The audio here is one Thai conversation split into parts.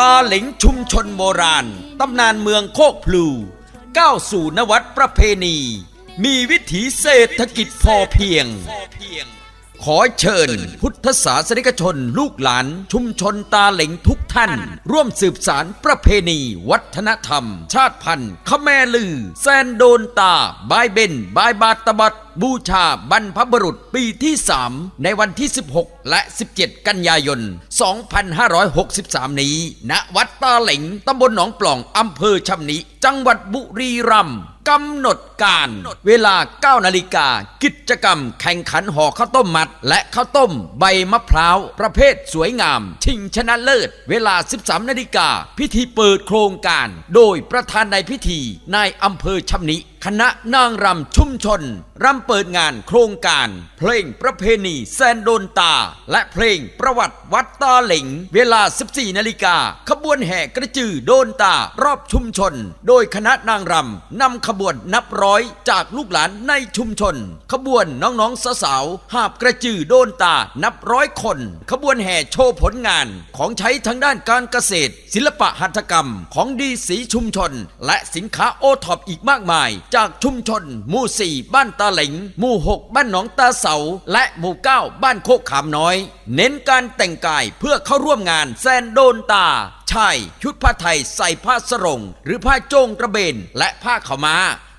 ตาหลิงชุมชนโบราณ ตำนานเมืองโคกพลู ก้าวสู่นวัดประเพณี มีวิถีเศรษฐกิจพอเพียง ขอเชิญ พุทธศาสนิกชนลูกหลาน ชุมชนตาเหลงทุกท่าน ร่วมสืบสารประเพณี วัฒนธรรม ชาติพันธุ์ขแมลือ แซนโดนตา บายเบน บายบาตบัดบูชาบรรพบุรุษปีที่ 3 ในวันที่ 16 และ 17 กันยายน 2563 นี้ ณ วัดตาเหลงตำบลหนองปล่องอำเภอชำนิ จังหวัดบุรีรัมย์กำหนด การ เวลา 9 นาฬิกา กิจกรรมแข่งขันห่อข้าวต้มมัด และข้าวต้ม ใบมะพร้าว ประเภทสวยงาม ชิงชนะเลิศ เวลา 13 นาฬิกา พิธีเปิดโครงการ โดยประธานในพิธีนายอำเภอชำนิคณะนางรำชุมชน รำเปิดงานโครงการ เพลงประเพณีแซนโดนตา และเพลงประวัติวัดตาเหลงเวลา 14 นาฬิกา ขบวนแห่กระจือโดนตารอบชุมชน โดยคณะนางรำนำขบวนนับร้อย้อยจากลูกหลานในชุมชน ขบวนน้องๆสาวๆหาบกระจือโดนตานับร้อยคน ขบวนแห่โชว์ผลงานของใช้ทางด้านการเกษตร ศิลปะหัตถกรรมของดีสีชุมชน และสินค้าโอท็อปอีกมากมาย จากชุมชน หมู่4บ้านตาเหลงหมู่6บ้านหนองตาเสา และหมู่9บ้านโคกขามน้อย เน้นการแต่งกายเพื่อเข้าร่วมงานแซนโดนตาชายชุดผ้าไทยใส่ผ้าสรง หรือผ้าโจงกระเบนและผ้าขาวม้า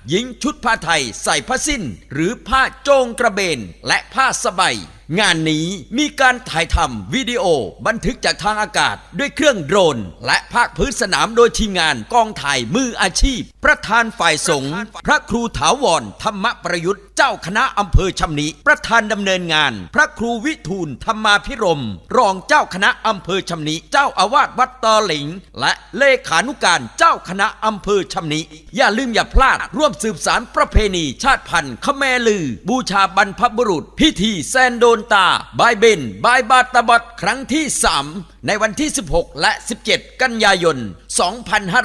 หญิงชุดผ้าไทยใส่ผ้าสิ้น หรือผ้าโจงกระเบนและผ้าสบายงานนี้มีการถ่ายทำวิดีโอบันทึกจากทางอากาศด้วยเครื่องโดรน และภาคพื้นสนามโดยทีมงานกองถ่ายมืออาชีพ ประธานฝ่ายสงฆ์พระครูถาวรธรรมประยุทธ์เจ้าคณะอำเภอชำนิประธานดำเนินงาน พระครูวิทูลธรรมาพิรม รองเจ้าคณะอำเภอชำนิเจ้าอาวาสวัดตอหลิง และเลขานุการเจ้าคณะอำเภอชำนิอย่าลืมอย่าพลาดร่วมสืบสารประเพณีชาติพันธุ์ขแมลือ บูชาบรรพบุรุษ พิธีแซนโดนตาบายเบนบายบาตบัดครั้งที่ 3 ในวันที่ 16 และ 17 กันยายน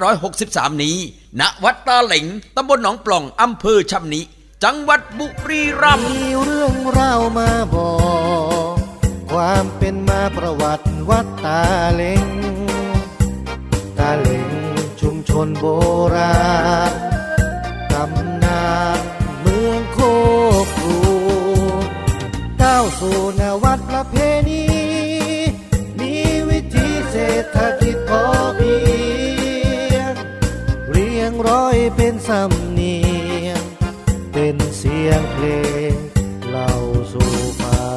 2563 นี้ ณ วัดตาเหลงตำบลหนองปล่องอำเภอชำนิจังหวัดบุรีรัมย์มีเรื่องราวมาบอก ความเป็นมาประวัติวัดตาเหลงตาเหลงชุมชนโบราณ ณี มีวิธีเศรษฐกิจพอเพียง เรียงร้อยเป็นสำเนียง เป็นเสียงเพลงเล่าสู่ฟัง